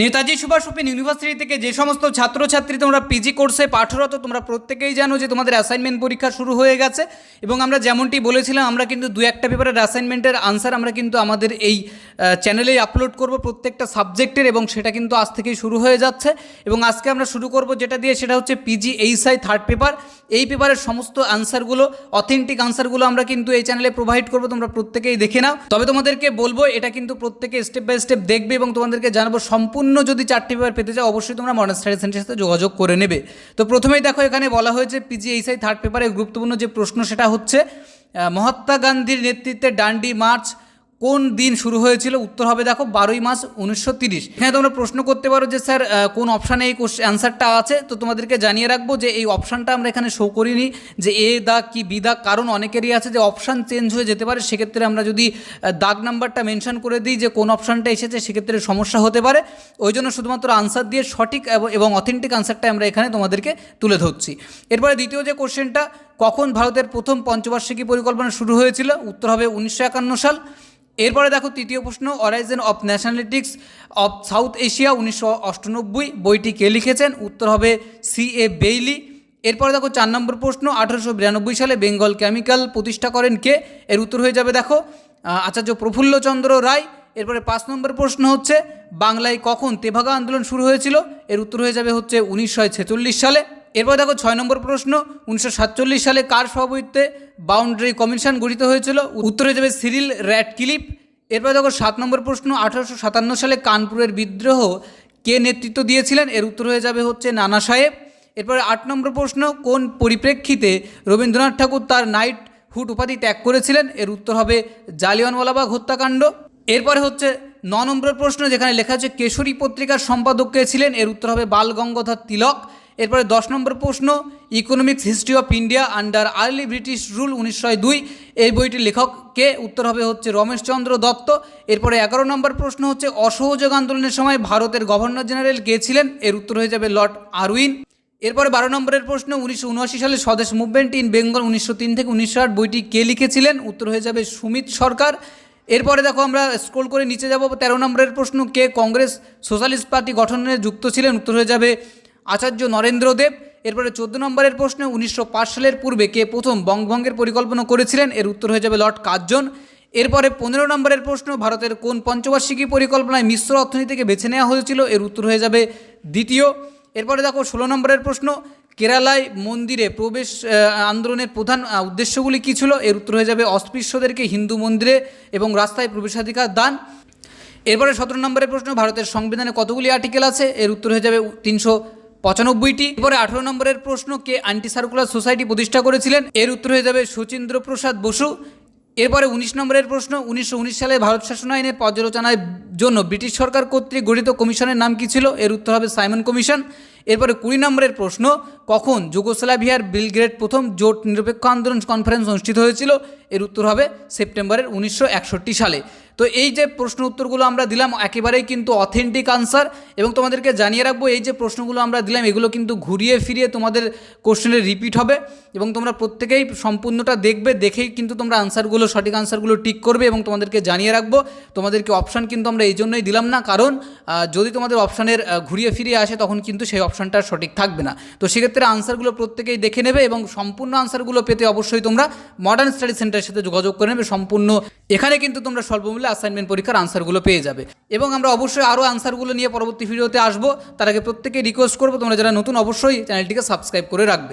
Netaji Subhash open university থেকে যে সমস্ত ছাত্রছাত্রী তোমরা পিজি কোর্সে পাঠরত, তোমরা প্রত্যেকেই জানো যে তোমাদের অ্যাসাইনমেন্ট পরীক্ষা শুরু হয়ে গেছে। এবং আমরা যেমনটি বলেছিলাম, আমরা কিন্তু দু একটা পেপারের অ্যাসাইনমেন্টের আনসার আমরা কিন্তু আমাদের এই চ্যানেলেই আপলোড করব প্রত্যেকটা সাবজেক্টের এবং সেটা কিন্তু আজ থেকেই শুরু হয়ে যাচ্ছে। এবং আজকে আমরা শুরু করব যেটা দিয়ে, সেটা হচ্ছে পিজি এইচআই থার্ড পেপার এই পেপারের সমস্ত আনসারগুলো অথেন্টিক আনসারগুলো আমরা কিন্তু এই চ্যানেলে প্রোভাইড করব, তোমরা প্রত্যেকেই দেখে নাও। তবে তোমাদেরকে বলব, এটা কিন্তু প্রত্যেকে স্টেপ বাই স্টেপ দেখবে এবং তোমাদেরকে জানাব সম্পূর্ণ যদি চারটি পেপার পেতে চাও, অবশ্যই তোমরা মডার্ন স্টাডি সেন্টারের সাথে যোগাযোগ করে নেবে। তো প্রথমেই দেখো, এখানে বলা হয়েছে পিজি এইচআই থার্ড পেপারের গুরুত্বপূর্ণ যে প্রশ্ন, সেটা হচ্ছে মহাত্মা গান্ধীর নেতৃত্বে ডান্ডি মার্চ কোন দিন শুরু হয়েছিল? উত্তর হবে দেখো বারোই মাস উনিশশো তিরিশ। এখানে তোমরা প্রশ্ন করতে পারো যে, স্যার কোন অপশানে এই অ্যান্সারটা আছে? তো তোমাদেরকে জানিয়ে রাখব যে, এই অপশানটা আমরা এখানে শো করিনি যে, এ দাগ কি, বি দাগ কারণ অনেকেরই আছে যে অপশান চেঞ্জ হয়ে যেতে পারে। সেক্ষেত্রে আমরা যদি দাগ নাম্বারটা মেনশন করে দিই যে, কোন অপশানটা এসেছে, সেক্ষেত্রে সমস্যা হতে পারে। ওই জন্য শুধুমাত্র আনসার দিয়ে সঠিক এবং- অথেন্টিক আনসারটা আমরা এখানে তোমাদেরকে তুলে ধরছি। এরপরে দ্বিতীয় যে কোশ্চেনটা কখন ভারতের প্রথম পঞ্চবার্ষিকী পরিকল্পনা শুরু হয়েছিল? উত্তর হবে উনিশশো একান্ন সাল। এরপরে দেখো তৃতীয় প্রশ্ন origin of nationalities of south Asia উনিশশো অষ্টানব্বই বইটি কে লিখেছেন? উত্তর হবে সি এ বেইলি। এরপরে দেখো চার নম্বর প্রশ্ন, আঠারোশো বিরানব্বই সালে বেঙ্গল কেমিক্যাল প্রতিষ্ঠা করেন কে? এর উত্তর হয়ে যাবে দেখো আচার্য প্রফুল্লচন্দ্র রায়। এরপরে পাঁচ নম্বর প্রশ্ন হচ্ছে, বাংলায় কখন তেভাগা আন্দোলন শুরু হয়েছিল? এর উত্তর হয়ে যাবে হচ্ছে উনিশশো ছেচল্লিশ সালে। এরপর দেখো ছয় নম্বর প্রশ্ন, উনিশশো সাতচল্লিশ সালে কার সভাপতিত্বে বাউন্ডারি কমিশন গঠিত হয়েছিল? উত্তরে যাবে সিরিল র্যাট কিলিপ এরপর দেখো সাত নম্বর প্রশ্ন, আঠারোশো সাতান্ন সালে কানপুরের বিদ্রোহ কে নেতৃত্ব দিয়েছিলেন? এর উত্তর হয়ে যাবে হচ্ছে নানা সাহেব। এরপরে আট নম্বর প্রশ্ন, কোন পরিপ্রেক্ষিতে রবীন্দ্রনাথ ঠাকুর তার নাইট হুট উপাধি ত্যাগ করেছিলেন? এর উত্তর হবে জালিয়ানওয়ালাবাগ হত্যাকাণ্ড। এরপরে হচ্ছে ন নম্বর প্রশ্ন, যেখানে লেখা আছে কেশরী পত্রিকার সম্পাদক কে ছিলেন? এর উত্তর হবে বাল গঙ্গাধর তিলক। এরপরে দশ নম্বর প্রশ্ন economics history of India under early British rule উনিশশো দুই। এই বইটির লেখক কে? উত্তর হবে হচ্ছে রমেশচন্দ্র দত্ত। এরপরে এগারো নম্বর প্রশ্ন হচ্ছে, অসহযোগ আন্দোলনের সময় ভারতের গভর্নর জেনারেল কে ছিলেন? এর উত্তর হয়ে যাবে লর্ড আরউইন। এরপরে বারো নম্বরের প্রশ্ন, উনিশশো উনআশি সালে স্বদেশ মুভমেন্ট ইন বেঙ্গল উনিশশো তিন থেকে উনিশশো আট বইটি কে লিখেছিলেন? উত্তর হয়ে যাবে সুমিত সরকার। এরপরে দেখো আমরা স্ক্রোল করে নিচে যাব। তেরো নম্বরের প্রশ্ন, কে? কংগ্রেস, সোশ্যালিস্ট পার্টি গঠনে যুক্ত ছিলেন? উত্তর হয়ে যাবে আচার্য নরেন্দ্র দেব এরপরে চোদ্দ নম্বরের প্রশ্ন, উনিশশো সালের পূর্বে কে প্রথম বঙ্গভঙ্গের পরিকল্পনা করেছিলেন? এর উত্তর হয়ে যাবে লর্ড কার্জন এরপরে পনেরো নম্বরের প্রশ্ন, ভারতের কোন পঞ্চবার্ষিকী পরিকল্পনায় মিশ্র অর্থনীতিকে বেছে নেওয়া হয়েছিল? এর উত্তর হয়ে যাবে দ্বিতীয়। এরপরে দেখো, ষোলো নম্বরের প্রশ্ন, কেরালায় মন্দিরে প্রবেশ আন্দোলনের প্রধান উদ্দেশ্যগুলি কী ছিল? এর উত্তর হয়ে যাবে অস্পৃশ্যদেরকে হিন্দু মন্দিরে এবং রাস্তায় প্রবেশাধিকার দান। এরপরে সতেরো নম্বরের প্রশ্ন, ভারতের সংবিধানে কতগুলি আর্টিকেল আছে? এর উত্তর হয়ে যাবে তিনশো পঁচানব্বইটি। এরপরে আঠারো নম্বরের প্রশ্ন, কে অ্যান্টি সার্কুলার সোসাইটি প্রতিষ্ঠা করেছিলেন? এর উত্তর হয়ে যাবে সুচিন্দ্র প্রসাদ বসু। এরপরে উনিশ নম্বরের প্রশ্ন, উনিশশো উনিশ সালে ভারত শাসন আইনের পর্যালোচনার জন্য ব্রিটিশ সরকার কর্তৃক গঠিত কমিশনের নাম কী ছিল? এর উত্তর হবে সাইমন কমিশন। এরপরে কুড়ি নম্বরের প্রশ্ন, কখন যুগোস্লাভিয়ার বিলগ্রেড প্রথম জোট নিরপেক্ষ আন্দোলন কনফারেন্স অনুষ্ঠিত হয়েছিল? এর উত্তর হবে সেপ্টেম্বরের উনিশশো একষট্টি সালে। তো এই যে প্রশ্ন উত্তরগুলো আমরা দিলাম, একেবারেই কিন্তু অথেন্টিক আনসার এবং তোমাদেরকে জানিয়ে রাখব, এই যে প্রশ্নগুলো আমরা দিলাম, এগুলো কিন্তু ঘুরিয়ে ফিরিয়ে তোমাদের কোশ্চেনের রিপিট হবে এবং তোমরা প্রত্যেকেই সম্পূর্ণটা দেখবে, দেখেই কিন্তু তোমরা আনসারগুলো সঠিক আনসারগুলো টিক করবে এবং তোমাদেরকে জানিয়ে রাখব। তোমাদেরকে অপশান কিন্তু আমরা এই জন্যই দিলাম না, কারণ যদি তোমাদের অপশানের ঘুরিয়ে ফিরিয়ে আসে, তখন কিন্তু সেই অপশানটা সঠিক থাকবে না। তো সেক্ষেত্রে আনসারগুলো প্রত্যেকেই দেখে নেবে এবং সম্পূর্ণ আনসারগুলো পেতে অবশ্যই তোমরা মডার্ন স্টাডি সেন্টারের সাথে যোগাযোগ করে নেবে। সম্পূর্ণ এখানে কিন্তু তোমরা স্বল্পমূল্যে অ্যাসাইনমেন্ট পরীক্ষার আনসারগুলো পেয়ে যাবে। এবং আমরা অবশ্যই আরও আনসারগুলো নিয়ে পরবর্তী ভিডিওতে আসব। তার আগে প্রত্যেকেই রিকোয়েস্ট করব, তোমরা যারা নতুন, অবশ্যই চ্যানেলটিকে সাবস্ক্রাইব করে রাখবে।